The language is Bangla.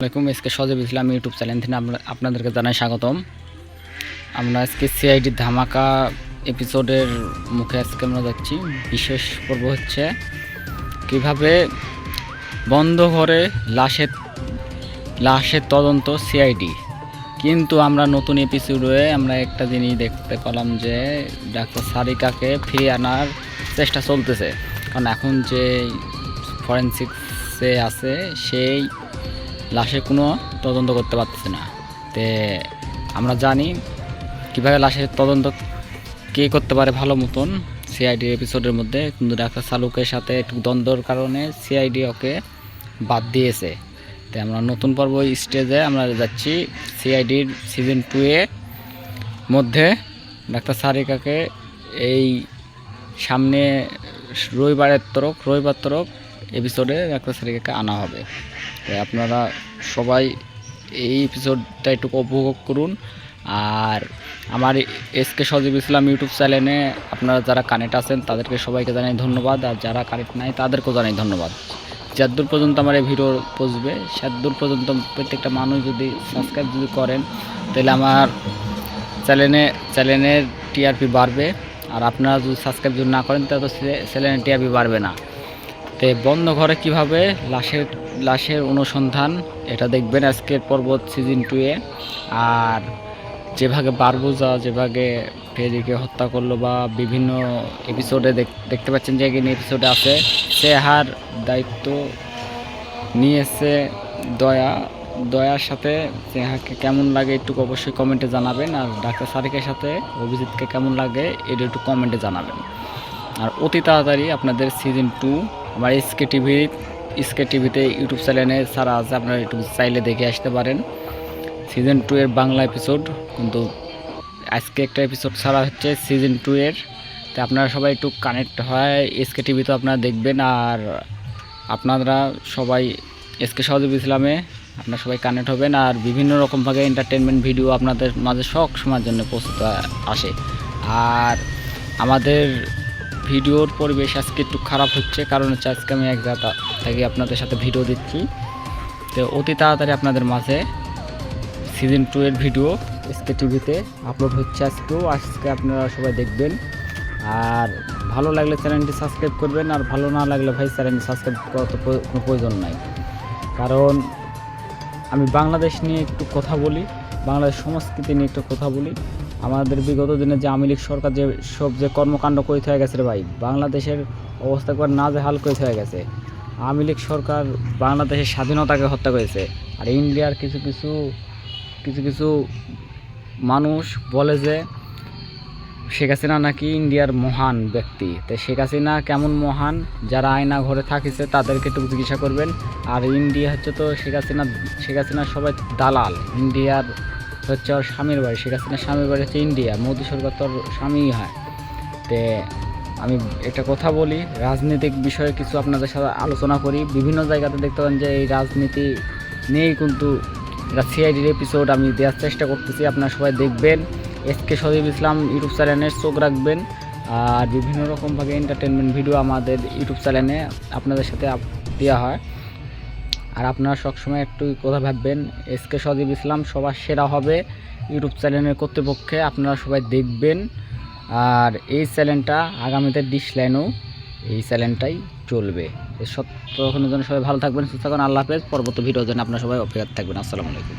আসসালামাইকুম SK Sajib Islam YouTube channel থেকে আপনাদেরকে জানাই স্বাগতম। আমরা আজকে সিআইডি ধামাকা এপিসোডের মুখে আজকে আমরা যাচ্ছি। বিশেষ পর্ব হচ্ছে কীভাবে বন্ধ ঘরে লাশের লাশের তদন্ত সিআইডি কিন্তু আমরা নতুন এপিসোডে আমরা একটা জিনিস দেখতে পেলাম যে ডাক্তার সারিকাকে ফিরিয়ে আনার চেষ্টা চলতেছে। কারণ এখন যে ফরেন্সিক্সে আছে, সেই লাশের কোনো তদন্ত করতে পারতেছে না। তে আমরা জানি কীভাবে লাশের তদন্ত কে করতে পারে ভালো মতন সিআইডি এপিসোডের মধ্যে। কিন্তু ডাক্তার সালুকের সাথে একটু দ্বন্দ্বর কারণে সিআইডি ওকে বাদ দিয়েছে। তাই আমরা নতুন পর্ব স্টেজে আমরা যাচ্ছি সিআইডির সিজন টু এ। মধ্যে ডাক্তার সারিকাকে এই সামনে রবিবারের তরক রবিবার তরক এপিসোডে একটা ছেলেকে আনা হবে। আপনারা সবাই এই এপিসোডটা একটু উপভোগ করুন। আর আমার এসকে সজীব ইসলাম ইউটিউব চ্যানেলে আপনারা যারা কানেক্ট আছেন, তাদেরকে সবাইকে জানাই ধন্যবাদ। আর যারা কানেক্ট নাই, তাদেরকেও জানাই ধন্যবাদ। যতদূর পর্যন্ত আমার এই ভিডিও পৌঁছবে সেদূর পর্যন্ত প্রত্যেকটা মানুষ যদি সাবস্ক্রাইব যদি করেন, তাহলে আমার চ্যানেলে, চ্যানেলের টিআরপি বাড়বে। আর আপনারা যদি সাবস্ক্রাইব যদি না করেন, তাহলে তো চ্যানেলের টিআরপি বাড়বে না। তো বন্ধ ঘরে কীভাবে লাশের লাশের অনুসন্ধান, এটা দেখবেন আজকের পর্বত সিজন টুয়ে আর যেভাবে বারবুজা যেভাবে ফেরিকে হত্যা করল বা বিভিন্ন এপিসোডে দেখতে পাচ্ছেন যে এখানে এপিসোডে আছে। সে হার দায়িত্ব নিয়েছে দয়া, দয়ার সাথে। স্নেহাকে কেমন লাগে একটু অবশ্যই কমেন্টে জানাবেন। আর ডাক্তার সারিকের সাথে অভিজিৎকে কেমন লাগে, এটা একটু কমেন্টে জানাবেন। আর অতি তাড়াতাড়ি আপনাদের সিজন টু আমার এসকে টিভি এসকে টিভিতে ইউটিউব চ্যানেলে সারা আছে, আপনারা একটু চাইলে দেখে আসতে পারেন। সিজন টু এর বাংলা এপিসোড কিন্তু আজকে একটা এপিসোড ছাড়া হচ্ছে সিজন টু এর। তো আপনারা সবাই একটু কানেক্ট হয় এসকে টিভি তো আপনারা দেখবেন, আর আপনারা সবাই এসকে সহদেব ইসলামে আপনারা সবাই কানেক্ট হবেন, আর বিভিন্ন রকমভাবে এন্টারটেনমেন্ট ভিডিও আপনাদের মাঝে সব সময়ের জন্য প্রস্তুত আসে। আর আমাদের ভিডিওর পরিবেশ আজকে একটু খারাপ হচ্ছে, কারণ হচ্ছে আজকে আমি এক জায়গা থেকে আপনাদের সাথে ভিডিও দিচ্ছি। তো অতি তাড়াতাড়ি আপনাদের মাঝে সিজন টু এর ভিডিও এসকে টিভিতে আপলোড হচ্ছে আজকেও। আজকে আপনারা সবাই দেখবেন। আর ভালো লাগলে চ্যানেলটি সাবস্ক্রাইব করবেন, আর ভালো না লাগলে ভাই চ্যানেলটি সাবস্ক্রাইব করার তো কোনো প্রয়োজন নাই। কারণ আমি বাংলাদেশ নিয়ে একটু কথা বলি, বাংলাদেশ সংস্কৃতি নিয়ে একটু কথা বলি। আমাদের বিগত দিনে যে আওয়ামী লীগ সরকার যে সব যে কর্মকাণ্ড করে হয়ে গেছে ভাই, বাংলাদেশের অবস্থা একবার না যে হাল করে হয়ে গেছে। আওয়ামী লীগ সরকার বাংলাদেশের স্বাধীনতাকে হত্যা করেছে। আর ইন্ডিয়ার কিছু কিছু কিছু কিছু মানুষ বলে যে শেখ হাসিনা নাকি ইন্ডিয়ার মহান ব্যক্তি। তো শেখ হাসিনা কেমন মহান? যারা আয়না ঘরে থাকিছে তাদেরকে একটু জিজ্ঞাসা করবেন। আর ইন্ডিয়া হচ্ছে তো শেখ হাসিনা, শেখ হাসিনার সবাই দালাল। ইন্ডিয়ার হচ্ছে ওর স্বামীর বাড়ি, শেখ হাসিনার স্বামীর বাড়ি হচ্ছে ইন্ডিয়া, মোদী সরকার তো ওর স্বামীই হয়। তে আমি একটা কথা বলি, রাজনৈতিক বিষয়ে কিছু আপনাদের সাথে আলোচনা করি। বিভিন্ন জায়গাতে দেখতে পান যে এই রাজনীতি নিয়েই কিন্তু সিআইডির এপিসোড আমি দেওয়ার চেষ্টা করতেছি। আপনারা সবাই দেখবেন। এসকে সজীব ইসলাম ইউটিউব চ্যানেলে চোখ রাখবেন। আর বিভিন্ন রকমভাবে এন্টারটেনমেন্ট ভিডিও আমাদের ইউটিউব চ্যানেলে আপনাদের সাথে দেওয়া হয়। আর আপনারা সবসময় একটু কথা ভাববেন এসকে সজীব ইসলাম সবার সেরা হবে ইউটিউব চ্যানেলের কর্তৃপক্ষে, আপনারা সবাই দেখবেন। আর এই চ্যানেলটা আগামীতে ডিশ লাইনেও এই চ্যানেলটাই চলবে। সত্য জন্য সবাই ভালো থাকবেন, সুস্থ থাকবেন, আল্লাহ হাফেজ। পরবর্তী ভিডিওর জন্য আপনারা সবাই অপেক্ষা থাকবেন। আসসালামু আলাইকুম।